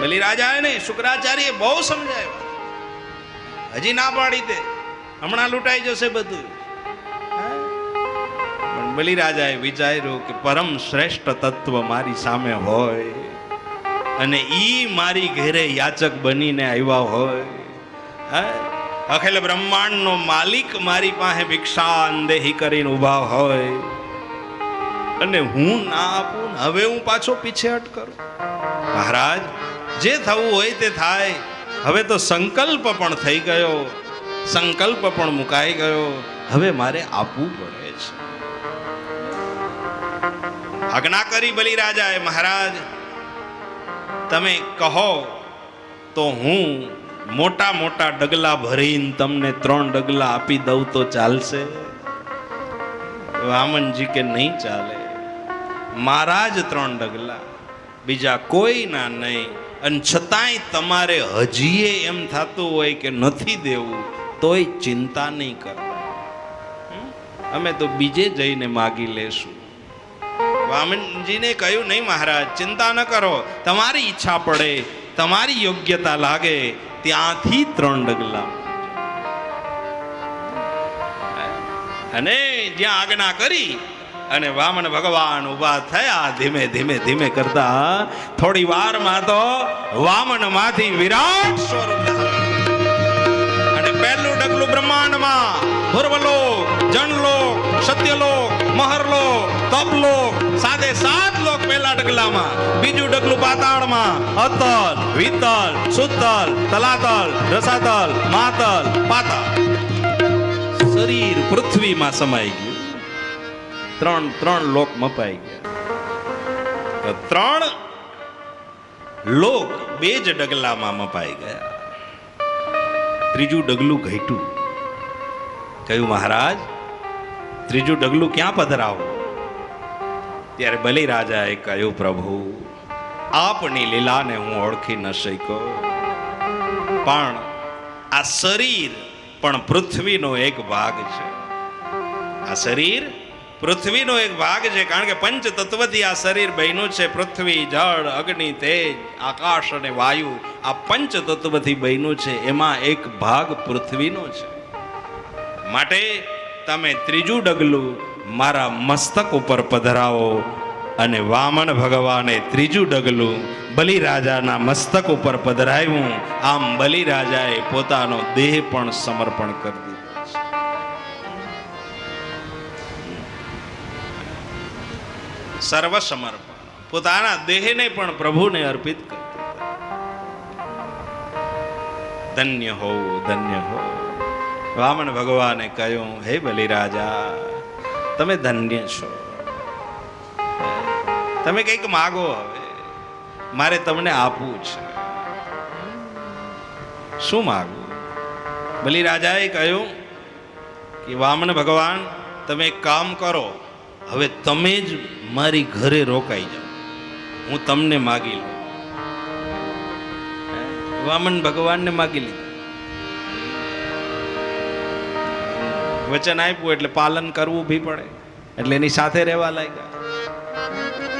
બલી રાજાએ નહીં શુક્રાચાર્ય બહુ સમજાય હજી ના પાડી તે. હમણાં લૂંટાઈ જશે બધું. પણ બલિરાજાએ વિચાર્યું કે પરમ શ્રેષ્ઠ તત્વ મારી સામે હોય અને ઈ મારી ઘેરે યાચક બનીને આવ્યા હોય. હે? અખિલ બ્રહ્માંડનો માલિક મારી પાસે ભિક્ષા અંદેહી કરીને ઊભા હોય. અને હું ના આપું હવે હું પાછો પીછેહટ કરું. મહારાજ જે થવું હોય તે થાય. હવે તો સંકલ્પ પણ થઈ ગયો. સંકલ્પ પણ મુકાઈ ગયો. હવે મારે આપવું પડે છે. આજ્ઞા કરી બલિરાજાએ, મહારાજ, તમે કહો તો હું મોટા મોટા ડગલા ભરીને તમને ત્રણ ડગલા આપી દઉં તો ચાલશે? વામનજી કે, નહીં ચાલે. મારા જ ત્રણ ડગલા. બીજા કોઈના નહીં. અને છતાંય તમારે હજીએ એમ થતું હોય કે નથી દેવું, તોય ચિંતા નહીં કરતા અમે તો બીજે જઈને માગી લેશું. વામનજીને કહ્યું, નહીં મહારાજ, ચિંતા ન કરો. તમારી ઈચ્છા પડે, તમારી યોગ્યતા લાગે, ત્યાંથી ત્રણ ડગલા. અને જ્યાં આજ્ઞા કરી અને વામન ભગવાન ઊભા થયા ધીમે ધીમે ધીમે કરતા થોડી વારમાં તો વામનમાંથી વિરાટ સ્વરૂપ. અને પહેલું ડગલું બ્રહ્માંડમાં પૂર્વલોક જનલોક, સત્યલોક, મહરલોક, તપલોક સાતે સાત લોક પહેલા ડગલામાં, બીજું ડગલું પાતાળમાં, અતલ, વિતલ, સુતલ, તલાતલ, રસાતલ, માતલ, પાતળ શરીર પૃથ્વીમાં સમાઈ ગયું ત્રણ ત્રણ લોક મપાઈ ગયા. ત્રણ લોક બે જ ડગલામાં મપાઈ ગયા. ત્રીજું ડગલું ઘટ્યું. કહ્યું, મહારાજ, ત્રીજું ડગલું ક્યાં પધરાવું? ત્યારે બલિ રાજાએ કહ્યું, પ્રભુ, આપની લીલાને હું ઓળખી ન શક્યો. પણ આ શરીર પણ પૃથ્વીનો એક ભાગ છે. આ શરીર પૃથ્વીનો એક ભાગ છે, કારણ કે પંચ તત્વથી આ શરીર બન્યું છે, પૃથ્વી, જળ, અગ્નિ, તેજ, આકાશ અને વાયુ, આ પંચ તત્વથી બન્યું છે, એમાં એક ભાગ પૃથ્વીનો છે. માટે તમે ત્રીજું ડગલું મારા મસ્તક ઉપર પધરાવો અને વામન ભગવાને ત્રીજું ડગલું બલિરાજાના મસ્તક ઉપર પધરાવ્યું. આમ બલિરાજાએ પોતાનો દેહ પણ સમર્પણ કરી દીધો. સર્વ સમર્પણ પોતાના દેહને પણ પ્રભુને અર્પિત કરતા ધન્ય હો ધન્ય હો. વામન ભગવાને કહ્યું, હે બલિરાજા, તમે ધન્ય છો. તમે કંઈક માગો હવે. મારે તમને આપવું છે. શું માગવું? બલિરાજાએ કહ્યું કે, વામન ભગવાન, તમે એક કામ કરો. હવે તમે જ મારી ઘરે રોકાઈ જાઓ. હું તમને માગી લઉં. વામન ભગવાનને માગી લીધું. વચન આપ્યું એટલે પાલન કરવું ભી પડે. એટલે એની સાથે રહેવા લાગ્યા.